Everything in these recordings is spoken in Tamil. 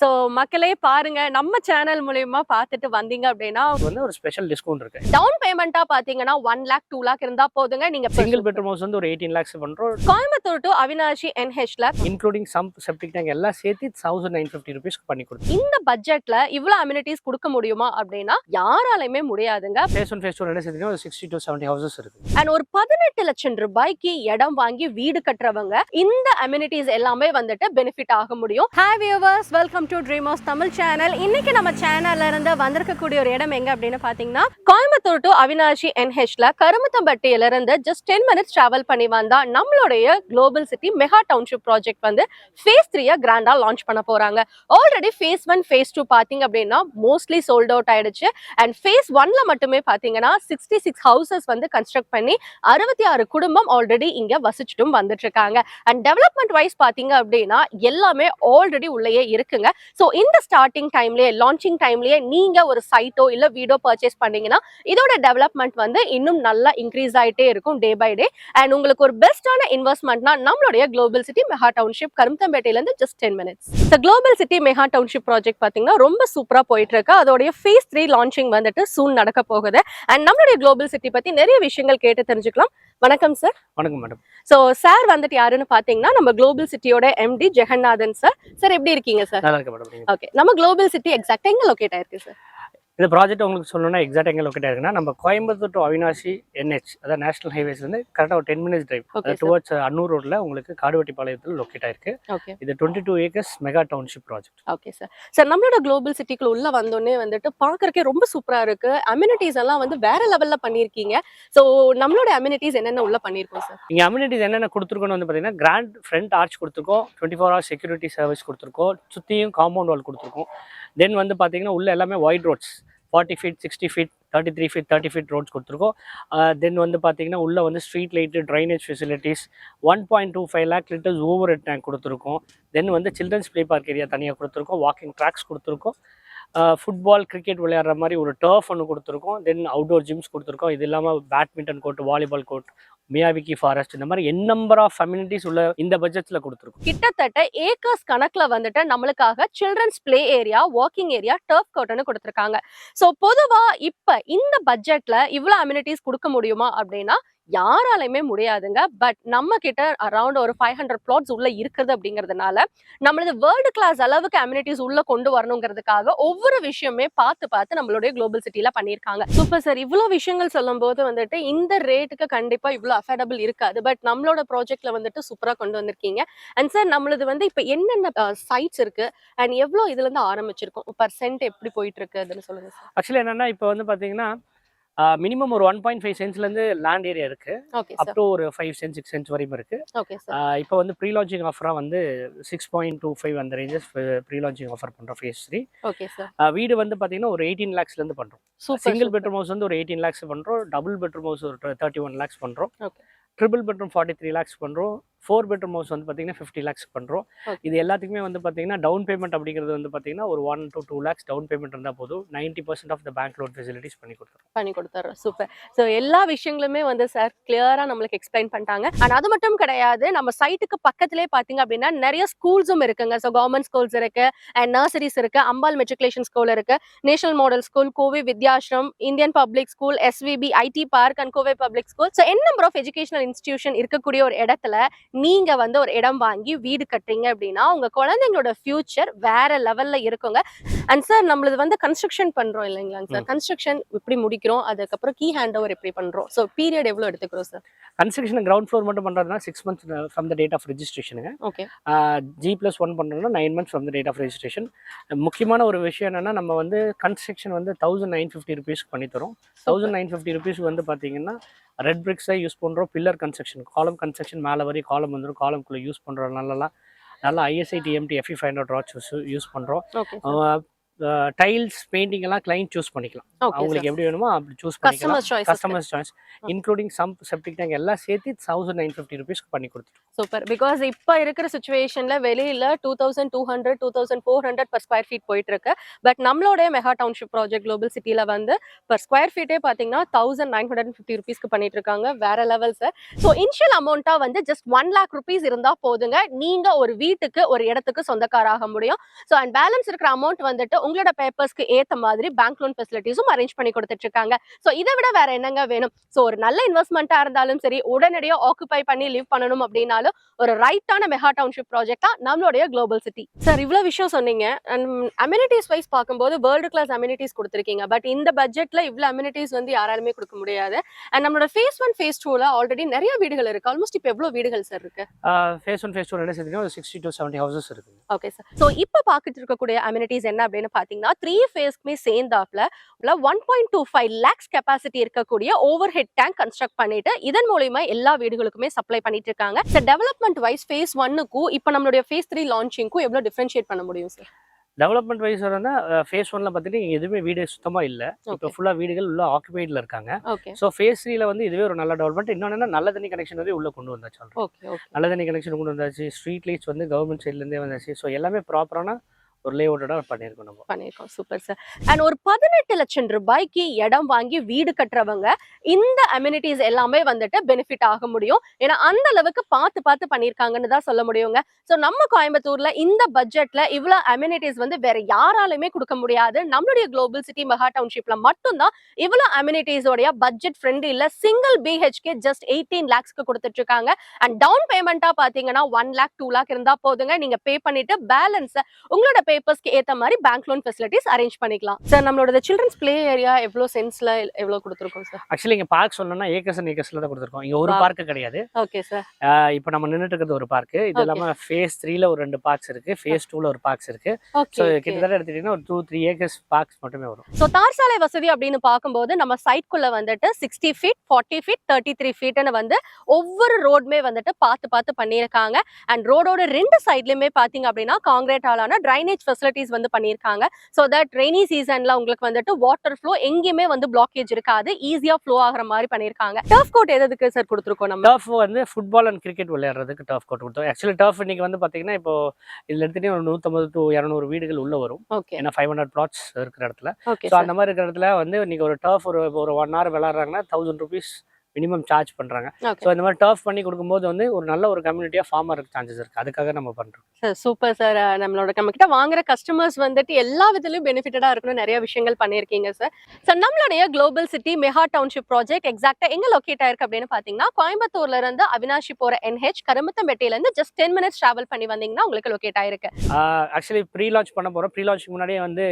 ஸோ மக்களே பாருங்க நம்ம சேனல் மூலியமா பார்த்துட்டு வந்தீங்க அப்படின்னா வந்து ஒரு ஸ்பெஷல் டிஸ்கவுண்ட் இருக்கு. டவுன் பேமெண்டா பாத்தீங்கன்னா ஒன் லேக் டூ லேக் இருந்தா போதுங்க. நீங்க சிங்கிள் பெட்ரூம் ஹவுஸ் வந்து ஒரு எயிட்டீன் லேக்ஸ் பண்றோம். கோயம்புத்தூர் டு அவினாஷி என்ஹெச்ல இன்க்ளூடிங் சம் செப்டிக் டேங்க் எல்லாம் சேர்த்து தௌசண்ட் நைன் ஃபிஃப்டி ருபீஸ்க்கு பண்ணி கொடுத்தோம் இந்த பட்ஜெட்ல இவ்வளவு அம்யூனிட்டிஸ் கொடுக்க முடியுமா அப்படின்னா யாராலையுமே முடியாதுங்க. ஃபேஸ் ஒன் ஃபேஸ் டூ ரெண்டு சேர்த்து ஒரு சிக்ஸ்டி டு செவன்டி ஹவுசஸ் இருக்கு. அண்ட் ஒரு பதினெட்டு லட்சம் ரூபாய்க்கு இடம் வாங்கி வீடு கட்டுறவங்க இந்த அம்யூனிட்டிஸ் எல்லாமே வந்துட்டு பெனிஃபிட் ஆக முடியும். Hi viewers welcome to dream house Tamil channel இன்னைக்கு நம்ம சேனல்ல இருந்து வந்திருக்கக்கூடிய ஒரு இடம் எங்க அப்படின்னு பாத்தீங்கன்னா கோயம்புத்தூர் டு அவினாஷி என்ஹெச்ல கருமத்தம்பட்டியில இருந்து ஜஸ்ட் டென் மினிட்ஸ் டிராவல் பண்ணி வந்தா நம்மளுடைய global city mega township project வந்து ஃபேஸ் த்ரீயா கிராண்டா லான்ச் பண்ண போறாங்க. Already phase one phase two பாத்தீங்க அப்படின்னா மோஸ்ட்லி சோல்ட் அவுட் ஆயிடுச்சு. அண்ட் ஃபேஸ் ஒன்ல மட்டுமே பாத்தீங்கன்னா சிக்ஸ்டி சிக்ஸ் ஹவுசஸ் வந்து கன்ஸ்ட்ரக்ட் பண்ணி அறுபத்தி ஆறு குடும்பம் ஆல்ரெடி இங்க வசிச்சுட்டும் வந்துட்டு இருக்காங்க. அண்ட் டெவலப்மெண்ட் வைஸ் பாத்தீங்க அப்படின்னா எல்லாமே ஆல்ரெடி உள்ளேயே இருக்குங்க. ஸோ இந்த ஸ்டார்டிங் டைம்லயே லான்ச்சிங் டைம்லயே நீங்க ஒரு சைட்டோ இல்ல வீடோ பர்ச்சேஸ் பண்ணீங்கன்னா இதோட டெவலப்மெண்ட் வந்து இன்னும் நல்லா இன்க்ரீஸ் ஆயிட்டே இருக்கும் டே பை டே அண்ட் உங்களுக்கு ஒரு பெஸ்டான இன்வெஸ்ட்மெண்ட்னா நம்மளுடைய குளோபல் சிட்டி மெகா டவுன்ஷிப் கரும்பத்தம்பேட்டையில இருந்து ஜஸ்ட் டென் மினிட்ஸ் இந்த global city mega township project பாத்தீங்கன்னா ரொம்ப சூப்பரா போயிட்டு இருக்கு அதோடைய ஃபேஸ் த்ரீ லான்ச்சிங் வந்துட்டு சூன் நடக்க போகுது. அண்ட் நம்மளுடைய குளோபல் சிட்டி பத்தி நிறைய விஷயங்கள் கேட்டு தெரிஞ்சுக்கலாம். வணக்கம் சார் வணக்கம் மேடம் சோ சார் வந்துட்டு யாருன்னு பாத்தீங்கன்னா நம்ம குளோபல் சிட்டியோட எம்டி ஜெகநாதன் சார் சார் எப்படி இருக்கீங்க சார் இருக்கு மேடம் ஓகே நம்ம குளோபல் சிட்டி எக்ஸாக்ட் எங்க லொகேட் ஆயிருக்கு சார் இந்த ப்ராஜெக்ட் உங்களுக்கு சொல்லணும்னா எக்ஸாக்ட் எங்கே லொக்கேட் இருக்குன்னா நம்ம கோயம்புத்தூர் டு அவினாசி என்ஹெச் அதாவது நேஷனல் ஹைவேஸ் வந்து கரெக்டாக ஒரு ten minutes drive towards Annur ரோட்ல உங்களுக்கு காடுவெட்டிப்பாளையத்தில் லொக்கேட் ஆயிருக்கு. இது twenty two acres mega township project okay sir sir நம்மளோட குளோபல் சிட்டிக்குள்ள உள்ள வந்தோடனே வந்துட்டு பாக்குறதுக்கே ரொம்ப சூப்பரா இருக்கு. அம்யூனிட்டிஸ் எல்லாம் வந்து வேற லெவல்ல பண்ணிருக்கீங்க. சோ நம்மளோட அம்யூனிட்டிஸ் என்னென்ன உள்ள பண்ணிருக்கோம் சார் இங்கே அம்யூனிட்டிஸ் என்னென்ன கொடுத்துருக்கோன்னு வந்து பார்த்தீங்கன்னா கிராண்ட் ஃப்ரண்ட் ஆர்ச் கொடுத்துருக்கோம் twenty four hours security service கொடுத்துருக்கோம் சுற்றியும் காம்பவுண்ட் வால் கொடுத்துருக்கோம். தென் வந்து பார்த்தீங்கன்னா உள்ள எல்லாமே wide roads forty feet sixty feet thirty three feet thirty feet roads கொடுத்துருக்கோம் தென் வந்து பார்த்தீங்கன்னா உள்ளே வந்து street light drainage facilities one point two five lakh litres overhead tank கொடுத்துருக்கோம். தென் வந்து சில்ட்ரன்ஸ் ப்ளே பார்க் ஏரியா தனியாக கொடுத்துருக்கோம். வாக்கிங் ட்ராக்ஸ் கொடுத்துருக்கோம். ஃபுட்பால் கிரிக்கெட் விளையாடுற மாதிரி ஒரு டர்ஃப் ஒன்று கொடுத்துருக்கோம். தென் அவுட்டோர் ஜிம்ஸ் கொடுத்துருக்கோம். இது இல்லாமல் badminton court volleyball court Miyawaki forest இந்த மாதிரி என் நம்பர் ஆஃப் அம்யூனிட்டிஸ் உள்ள இந்த பட்ஜெட்ல கொடுத்துருக்கோம். கிட்டத்தட்ட ஏக்கர்ஸ் கணக்குல வந்துட்டு நம்மளுக்காக children's play area walking area turf கோர்ட்னு கொடுத்துருக்காங்க. சோ பொதுவா இப்ப இந்த பட்ஜெட்ல இவ்வளவு அம்யூனிட்டிஸ் கொடுக்க முடியுமா அப்படின்னா யாராலையுமே முடியாதுங்க. பட் நம்ம கிட்ட அரௌண்ட் ஒரு ஃபைவ் ஹண்ட்ரட் பிளாட்ஸ் உள்ள இருக்குது அப்படிங்கிறதுனால நம்மளது வேர்ல்டு கிளாஸ் அளவுக்கு அம்யூனிட்டிஸ் உள்ள கொண்டு வரணுங்கிறதுக்காக ஒவ்வொரு விஷயமே பார்த்து பார்த்து நம்மளுடைய குளோபல் சிட்டியில பண்ணியிருக்காங்க. சூப்பர் சார் இவ்வளோ விஷயங்கள் சொல்லும் போது வந்துட்டு இந்த ரேட்டுக்கு கண்டிப்பா இவ்வளோ அஃபோர்டபுள் இருக்காது. பட் நம்மளோட ப்ராஜெக்ட்ல வந்துட்டு சூப்பரா கொண்டு வந்திருக்கீங்க. அண்ட் சார் நம்மளது வந்து இப்போ என்னென்ன சைட்ஸ் இருக்கு? அண்ட் எவ்வளோ இதுல இருந்து ஆரம்பிச்சிருக்கோம்? பர்சன்ட் எப்படி போயிட்டு இருக்கு? அதுன்னு சொல்லுங்க ஆக்சுவலி என்னன்னா இப்போ வந்து பாத்தீங்கன்னா மினிமம் ஒரு ஒன் பாயிண்ட் ஃபைவ் சென்ஸ்லேருந்து லேண்ட் ஏரியா இருக்கு. ஓகே அப் டு ஒரு ஃபைவ் சென்ஸ் சிக்ஸ் சென்ஸ் வரையும் இருக்கு. ஓகே சார் இப்போ வந்து ப்ரீ லான்ச்சிங் ஆஃபராக வந்து சிக்ஸ் பாயிண்ட் டூ ஃபைவ் அந்த ரேஞ்சஸ் ப்ரீ லான்ச்சிங் ஆஃபர் பண்ணுறோம் ஃபேஸ் த்ரீ வீடு வந்து பார்த்தீங்கன்னா ஒரு எயிட்டீன் லேக்ஸ்லேருந்து பண்ணுறோம் சிங்கிள் பெட்ரூம் ஹவுஸ் வந்து ஒரு எயிட்டீன் லேக்ஸ் பண்ணுறோம் டபுள் பெட்ரூம் ஹவுஸ் ஒரு தேர்ட்டி ஒன் லேக்ஸ் பண்ணுறோம். Triple bedroom forty three lakhs பண்ணுறோம் ஃபோர் பெட்ரூம் ஹவுஸ் வந்து பார்த்தீங்கன்னா ஃபிஃப்டி லேக்ஸ் பண்ணுறோம். இது எல்லாத்துக்குமே வந்து பார்த்தீங்கன்னா டவுன் பேமெண்ட் அப்படிங்கிறது வந்து பார்த்தீங்கன்னா ஒரு one to two lakhs down payment இருந்தால் போதும். Ninety percent of the bank loan facilities பண்ணி கொடுத்துருவோம் பண்ணி கொடுத்துறோம். சூப்பர் ஸோ எல்லா விஷயங்களுமே வந்து சார் கிளியரா நம்மளுக்கு எக்ஸ்பிளைன் பண்ணிட்டாங்க. அண்ட் அது மட்டும் கிடையாது. நம்ம சைட்டுக்கு பக்கத்திலே பாத்தீங்க அப்படின்னா நிறைய ஸ்கூல்ஸும் இருக்குங்க. ஸோ கவர்மெண்ட் ஸ்கூல்ஸ் இருக்கு அண்ட் நர்சரிஸ் இருக்கு அம்பாள் மெட்ரிகுலேஷன் ஸ்கூல் இருக்கு national model school Kovai Vidyashram Indian public school SVB IT park and Kovai public school so n number of educational institution இருக்கக்கூடிய ஒரு இடத்துல நீங்க வந்து ஒரு இடம் வாங்கி வீடு கட்டுறீங்க அப்படின்னா உங்க குழந்தைங்களோட ஃபியூச்சர் வேற லெவல்ல இருக்குங்க. அண்ட் சார் நம்மளது வந்து கன்ஸ்ட்ரக்ஷன் பண்றோம் இல்லைங்களாங்க சார் கன்ஸ்ட்ரக்ஷன் எப்படி முடிக்கிறோம் அதுக்கப்புறம் கீ ஹேண்ட் ஓவர் எப்படி பண்றோம். ஸோ பீரியட் எவ்வளவு எடுத்துக்கிறோம் சார் கன்ஸ்ட்ரக்ஷன் கிரவுண்ட் ஃப்ளோர் மட்டும் பண்ணுறதுனா six months from the date of ரெஜிஸ்ட்ரேஷனுங்க okay G plus one பண்ணுறோம்னா nine months from the date of registration முக்கியமான ஒரு விஷயம் என்னன்னா நம்ம வந்து கன்ஸ்ட்ரக்ஷன் வந்து தௌசண்ட் நைன் ஃபிஃப்டி ருபீஸ்க்கு பண்ணித்தரோம் தௌசண்ட் நைன் ஃபிஃப்டி ருபீஸ் வந்து பார்த்தீங்கன்னா ரெட் பிரிக்ஸை யூஸ் பண்ணுறோம் பில்லர் கன்ஸ்ட்ரக்ஷன் காலம் கன்ஸ்ட்ரக்ஷன் மேலே வரையும் காலம் வந்துடும் காலம்குள்ளே யூஸ் பண்ணுறோம் நல்லா நல்லா ISI TMT FE five hundred rods use பண்ணுறோம் டைல்ஸ் பெயிண்டிங் எல்லாம் கிளைண்ட் சூஸ் பண்ணிக்கலாம். அவங்களுக்கு எப்படி வேணுமோ அப்படி சூஸ் பண்ணிக்கலாம். Customers choice including some septic tank எல்லாம் சேர்த்து தௌசண்ட் நைன் ஃபிஃப்டி ருபீஸ்க்கு பண்ணி கொடுத்துருக்கோம் சூப்பர் பிகாஸ் இப்ப இருக்கிற சுச்சுவேஷன்ல வெளியில two thousand two hundred two thousand four hundred per square feet போயிட்டு இருக்கு பட் நம்மளோட மெகா டவுன்ஷிப் ப்ராஜெக்ட் குளோபல் சிட்டில வந்து per ஸ்கொயர் ஃபீட்டே பாத்தீங்கன்னா தௌசண்ட் நைன் ஹண்ட்ரட் ஃபிஃப்டி ருபீஸ்க்கு பண்ணிட்டு இருக்காங்க வேற லெவல் சார் ஸோ இனிஷியல் அமௌண்ட்டா வந்து ஜஸ்ட் ஒன் லேக் ருபீஸ் இருந்தா போதுங்க. நீங்க ஒரு வீட்டுக்கு ஒரு இடத்துக்கு சொந்தக்காராக முடியும். ஸோ அண்ட் பேலன்ஸ் இருக்கிற அமௌண்ட் வந்துட்டு உங்களோட பேப்பர்ஸ்க்கு ஏத்த மாதிரி பேங்க் லோன் ஃபெசிலிட்டிஸும் அரேஞ்ச் பண்ணி கொடுத்துட்டு இருக்காங்க. ஸோ இதை விட வேற என்னங்க வேணும்? ஸோ ஒரு நல்ல இன்வெஸ்ட்மெண்ட்டா இருந்தாலும் சரி உடனடியாக ஆக்குபை பண்ணி லிவ் பண்ணணும் அப்படின்னாலும் ஒரு ரைட்டான மெகா டவுன்ஷிப் ப்ராஜெக்ட் தான் நம்மளுடைய குளோபல் சிட்டி சார் இவ்வளோ விஷயம் சொன்னீங்க. அண்ட் அம்யூனிட்டிஸ் வைஸ் பார்க்கும்போது வேர்ல்டு கிளாஸ் அம்யூனிட்டிஸ் கொடுத்துருக்கீங்க. பட் இந்த பட்ஜெட்ல இவ்வளோ அம்யூனிட்டிஸ் வந்து யாராலுமே கொடுக்க முடியாது. அண்ட் நம்மளோட ஃபேஸ் ஒன் ஃபேஸ் டூல ஆல்ரெடி நிறைய வீடுகள் இருக்கு. ஆல்மோஸ்ட் இப்போ எவ்வளோ வீடுகள் சார் இருக்கு? ஃபேஸ் ஒன் ஃபேஸ் டூ ரெண்டு சேர்த்துனா ஒரு சிக்ஸ்டி டு செவன்ட்டி ஹவுசஸ் இருக்குது ஓகே சார் ஸோ இப்போ பார்த்துட்டு இருக்கக்கூடிய அம்யூனிட்டிஸ் என்ன அப்படின்னு பார்த்தீங்கன்னா த்ரீ ஃபேஸ்க்குமே சேர்ந்தாப்ல one point two five lakhs capacity இருக்கக்கூடிய ஓவர் ஹெட் டேங்க் கன்ஸ்ட்ரக்ட் பண்ணிட்டு இதன் மூலியமா எல்லா வீடுகளுக்குமே சப்ளை பண்ணிட்டு இருக்காங்க. டெவலப்மெண்ட் வைஸ் ஃபேஸ் ஒன்னுக்கும் இப்போ நம்மளுடைய ஃபேஸ் த்ரீ லான்ச்சிங்க்கும் எவ்வளோ டிஃபரன்ஷியேட் பண்ண முடியும் சார் டெவலப்மெண்ட் வைஸ் வந்து ஃபேஸ் ஒன்ல பார்த்துட்டு எதுவுமே வீடு சுத்தமா இல்லை. இப்போ ஃபுல்லாக வீடுகள் உள்ள ஆக்குபைடில் இருக்காங்க. ஸோ ஃபேஸ் த்ரீல வந்து இதுவே ஒரு நல்ல டெவலப்மெண்ட் இன்னொன்று நல்ல தண்ணி கனெக்ஷன் வந்து உள்ள கொண்டு வந்தாச்சு நல்ல தண்ணி கனெக்ஷன் கொண்டு வந்தாச்சு. ஸ்ட்ரீட் லைட்ஸ் வந்து கவர்மெண்ட் சைட்லேருந்தே வந்தாச்சு. ஸோ எல்லாமே ப்ராப்பரான ஒரு லேஅவுட்டடாக பண்ணியிருக்கோம் நம்ம. பண்ணியிருக்கோம் சூப்பர் சார் அண்ட் ஒரு பதினெட்டு லட்சம் ரூபாய்க்கு இடம் வாங்கி வீடு கட்டுறவங்க இந்த அம்யூனிட்டிஸ் எல்லாமே வந்துட்டு பெனிஃபிட் ஆக முடியும். ஏன்னா அந்த அளவுக்கு பார்த்து பார்த்து பண்ணியிருக்காங்கன்னு தான் சொல்ல முடியுங்க. ஸோ நம்ம கோயம்புத்தூர்ல இந்த பட்ஜெட்ல இவ்வளோ அம்யூனிட்டிஸ் வந்து வேற யாராலுமே கொடுக்க முடியாது. நம்மளுடைய குளோபல் சிட்டி மெகா டவுன்ஷிப்ல மட்டும்தான் இவ்வளோ அம்யூனிட்டிஸோடைய பட்ஜெட் ஃப்ரெண்ட் இல்ல சிங்கிள் பிஹெச்கே ஜஸ்ட் எயிட்டீன் லேக்ஸ்க்கு கொடுத்துட்டு இருக்காங்க அண்ட் டவுன் பேமெண்ட்டா பாத்தீங்கன்னா ஒன் லேக் டூ லேக் இருந்தா போதுங்க. நீங்க பே பண்ணிட்டு பேலன்ஸ் உங்களோட பே பேப்பர்ஸ்க்கு ஏத்த மாதிரி பேங்க் லோன் ஃபெசிலிட்டிஸ் அரேஞ்ச் பண்ணிக்கலாம். சார் நம்மளோட சில்ட்ரன்ஸ் ப்ளே ஏரியா எவ்வளோ சென்ஸ்ல எவ்வளோ கொடுத்துருக்கோம் சார் ஆக்சுவலி இங்கே பார்க் சொல்லணும்னா ஏக்கர்ஸ் அண்ட் ஏக்கர்ஸில் தான் கொடுத்துருக்கோம். இங்கே ஒரு. பார்க்கு கிடையாது. ஓகே சார் இப்போ நம்ம நின்றுட்டு இருக்கிறது ஒரு பார்க்கு இது. இல்லாமல் ஃபேஸ் த்ரீல ஒரு ரெண்டு பார்க்ஸ் இருக்கு. ஃபேஸ் டூல ஒரு பார்க்ஸ் இருக்கு. ஸோ கிட்டத்தட்ட எடுத்துட்டீங்கன்னா ஒரு டூ த்ரீ ஏக்கர்ஸ் பார்க்ஸ் மட்டுமே வரும். ஸோ தார் சாலை வசதி அப்படின்னு பார்க்கும்போது நம்ம சைட்குள்ள வந்துட்டு sixty feet forty feet thirty three ஃபீட்னு வந்து ஒவ்வொரு ரோடுமே வந்துட்டு பார்த்து பார்த்து பண்ணியிருக்காங்க. அண்ட் ரோடோட ரெண்டு சைட்லயுமே பார்த்தீங்க அப்படின்னா காங்கிரீட் ஆலான ட்ரைனேஜ் ஃபெசிலிட்டிஸ் வந்து பண்ணியிருக்காங்க. ஸோ தட் ரெய்னி சீசன்ல உங்களுக்கு வந்துட்டு வாட்டர் ஃப்ளோ எங்கேயுமே வந்து பிளாக்கேஜ் இருக்காது. ஈஸியா ஃப்ளோ ஆகுற மாதிரி பண்ணியிருக்காங்க. டர்ஃப் கோட் எதுக்கு சார் கொடுத்துருக்கோம் நம்ம? டர்ஃப் வந்து ஃபுட்பால் அண்ட் கிரிக்கெட் விளையாடுறதுக்கு டர்ஃப் கோட் கொடுத்தோம். ஆக்சுவலி டர்ஃப் இன்னைக்கு வந்து பார்த்தீங்கன்னா இப்போ இதில் எடுத்துகிட்டே ஒரு நூற்றம்பது டு இரநூறு வீடுகள் உள்ள வரும். ஓகே ஏன்னா ஃபைவ் ஹண்ட்ரட் பிளாட்ஸ் இருக்கிற இடத்துல. ஸோ அந்த மாதிரி இருக்கிற இடத்துல வந்து இன்னைக்கு ஒரு டர்ஃப் ஒரு ஒரு ஒன் ஹவர் விளாட்றாங்கன்னா தௌசண்ட் ருபீஸ் மினிமம் சார்ஜ் பண்ணுறாங்க ஸோ இந்த மாதிரி டர்ஃப் பண்ணி கொடுக்கும்போது வந்து ஒரு நல்ல ஒரு கம்யூனிட்டியாக ஃபார்ம் இருக்க சான்சஸ் இருக்குது அதுக்காக நம்ம பண்ணுறோம் சார் சூப்பர் சார் நம்மளோட நம்ம கிட்ட வாங்குற கஸ்டமர்ஸ் வந்துட்டு எல்லா விதத்திலயும் பெனிஃபிட்டடா இருக்கணும் நிறைய விஷயங்கள் பண்ணியிருக்கீங்க சார் சார் நம்மளுடைய global city mega township project எக்ஸாக்டா எங்க லொக்கேட் ஆயிருக்கு அப்படின்னு பாத்தீங்கன்னா கோயம்புத்தூர்ல இருந்து அவினாஷி போற என்ஹெச் கருமத்தம்பேட்டையில இருந்து ஜஸ்ட் டென் மினிட்ஸ் டிராவல் பண்ணி வந்தீங்கன்னா உங்களுக்கு லொக்கேட் ஆயிருக்கு. ஆக்சுவலி ப்ரீ லான்ச் பண்ண போகிறோம் ப்ரீ லான்ச்சுக்கு முன்னாடியே வந்து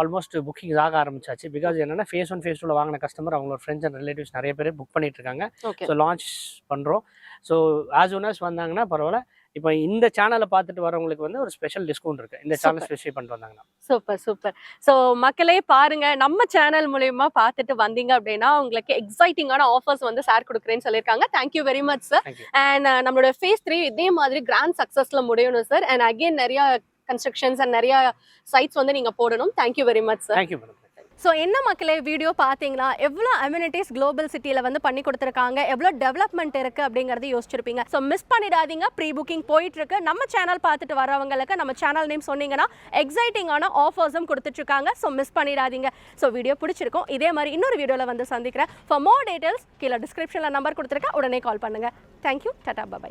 ஆல்மோஸ்ட் புக்கிங்ஸ் ஆக ஆரம்பிச்சாச்சு. பிகாஸ் என்னன்னா ஃபேஸ் ஒன் ஃபேஸ் டூவில் வாங்கின கஸ்டமர் அவங்களோட ஃப்ரெண்ட்ஸ் அண்ட் ரிலேட்டிவ்ஸ் நிறைய பேர் புக் பண்ணிட்டு இருக்காங்க ஸோ லான்ச் பண்ணுறோம் ஸோ ஆஸ் ஒன் as வந்தாங்கன்னா பரவாயில்ல. இப்போ இந்த சேனலை பார்த்துட்டு வரவங்களுக்கு வந்து ஒரு ஸ்பெஷல் டிஸ்கவுண்ட் இருக்குது இந்த சேனல். ஸ்பெசிஃபை பண்ணிட்டு வந்தாங்கன்னா. Super super. ஸோ மக்களே பாருங்க. நம்ம சேனல் மூலியமா பார்த்துட்டு வந்தீங்க அப்படின்னா உங்களுக்கு எக்ஸைட்டிங்கான ஆஃபர்ஸ் வந்து சார் கொடுக்குறேன்னு சொல்லியிருக்காங்க. Thank you very much sir and நம்மளோட ஃபேஸ் த்ரீ இதே மாதிரி கிராண்ட் சக்ஸஸ்ல முடியணும் சார் அண்ட் அகைன் நிறைய கன்ஸ்ட்ரக்ஷன்ஸ் அண்ட் நிறைய சைட்ஸ் வந்து நீங்க போடணும். Thank you very much sir thank you madam so என்ன மக்களே வீடியோ பார்த்தீங்களா? எவ்வளோ அம்யூனிட்டிஸ் குளோபல் சிட்டியில் வந்து பண்ணி கொடுத்துருக்காங்க? எவ்வளோ டெவலப்மெண்ட் இருக்குது அப்படிங்கிறது யோசிச்சிருப்பீங்க. ஸோ மிஸ் பண்ணிடாதீங்க. ப்ரீ புக்கிங் போயிட்டுருக்கு. நம்ம சேனல் பார்த்துட்டு வரவங்களுக்கு நம்ம சேனல் நேம் சொன்னீங்கன்னா எக்ஸைட்டிங்கான ஆஃபர்ஸும் கொடுத்துட்ருக்காங்க. ஸோ மிஸ் பண்ணிடாதீங்க. ஸோ வீடியோ பிடிச்சிருக்கும். இதே மாதிரி இன்னொரு வீடியோவில் வந்து சந்திக்கிறேன். ஃபார் மோர் டீட்டெயில்ஸ் கீழே டிஸ்கிரிப்ஷனில் நம்பர் கொடுத்துருக்கேன். உடனே கால் பண்ணுங்கள் தேங்க்யூ டாடா பபாய்